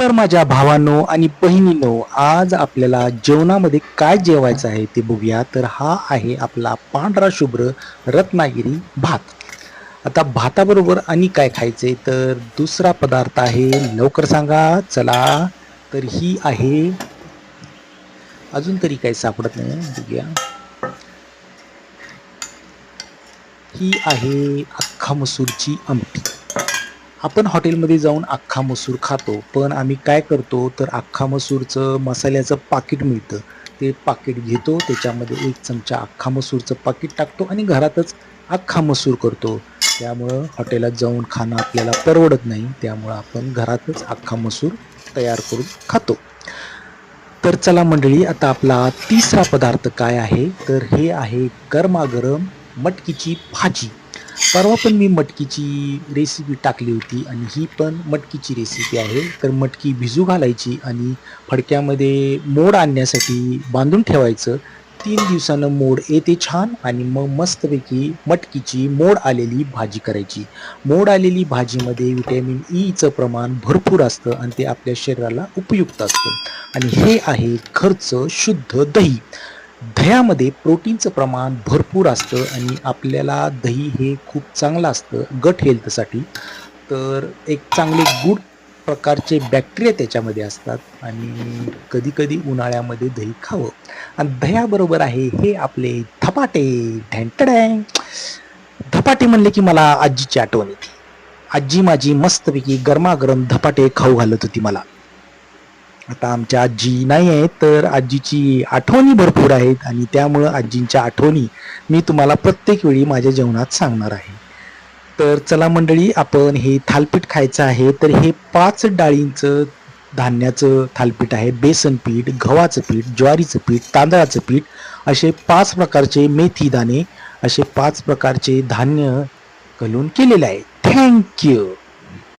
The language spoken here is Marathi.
तर माझ्या भावांनो आणि बहिणीनो आज आपल्याला जेवणामध्ये काय जेवायचं आहे ते बघूया. तर हा आहे आपला पांढरा शुभ्र रत्नागिरी भात. आता भाताबरोबर आणि काय खायचे तर दुसरा पदार्थ आहे लवकर सांगा. चला तर ही आहे अजून तरी काही सापडत नाही बघूया. ही आहे अख्खा मसूरची आमटी. आपण हॉटेलमध्ये जाऊन अख्खा मसूर खातो पण आम्ही काय करतो तर अख्खा मसूरचं मसाल्याचं पाकिट मिळतं. ते पाकिट घेतो त्याच्यामध्ये एक चमचा अख्खा मसूरचं पाकिट टाकतो आणि घरातच अख्खा मसूर करतो. त्यामुळं हॉटेलात जाऊन खाणं आपल्याला परवडत नाही त्यामुळं आपण घरातच अख्खा मसूर तयार करून खातो. तर चला मंडळी आता आपला तिसरा पदार्थ काय आहे? तर हे आहे गरमागरम मटकीची भाजी. परवा पण मी मटकीची रेसिपी टाकली होती आणि ही पण मटकीची रेसिपी आहे. तर मटकी भिजू घालायची आणि फडक्यामध्ये मोड आणण्यासाठी बांधून ठेवायचं. तीन दिवसानं मोड येते छान आणि मग मस्तपैकी मटकीची मोड आलेली भाजी करायची. मोड आलेली भाजीमध्ये विटॅमिन ईचं e प्रमाण भरपूर असतं आणि ते आपल्या शरीराला उपयुक्त असतं. आणि हे आहे घरचं शुद्ध दही. दह्यामध्ये प्रोटीनचं प्रमाण भरपूर असतं आणि आपल्याला दही हे खूप चांगलं असतं गट हेल्थसाठी. तर एक चांगले गुड प्रकारचे बॅक्टेरिया त्याच्यामध्ये असतात आणि कधीकधी उन्हाळ्यामध्ये दही खावं. आणि दह्याबरोबर आहे हे आपले धपाटे. ढँटडँग धपाटे म्हणले की मला आजीची आठवण येते. आजी माझी मस्तपैकी गरमागरम धपाटे खाऊ घालत होती मला. आता आमच्या आजी नाही आहेत तर आजीची आठवणी भरपूर आहेत आणि त्यामुळं आजींच्या आठवणी मी तुम्हाला प्रत्येक वेळी माझ्या जेवणात सांगणार आहे. तर चला मंडळी आपण हे थालपीठ खायचं आहे तर हे पाच डाळींचं धान्याचं थालपीठ आहे बेसन पीठ गव्हाचं पीठ ज्वारीचं पीठ तांदळाचं पीठ असे पाच प्रकारचे मेथी दाणे असे पाच प्रकारचे धान्य घालून केलेले आहे. थँक्यू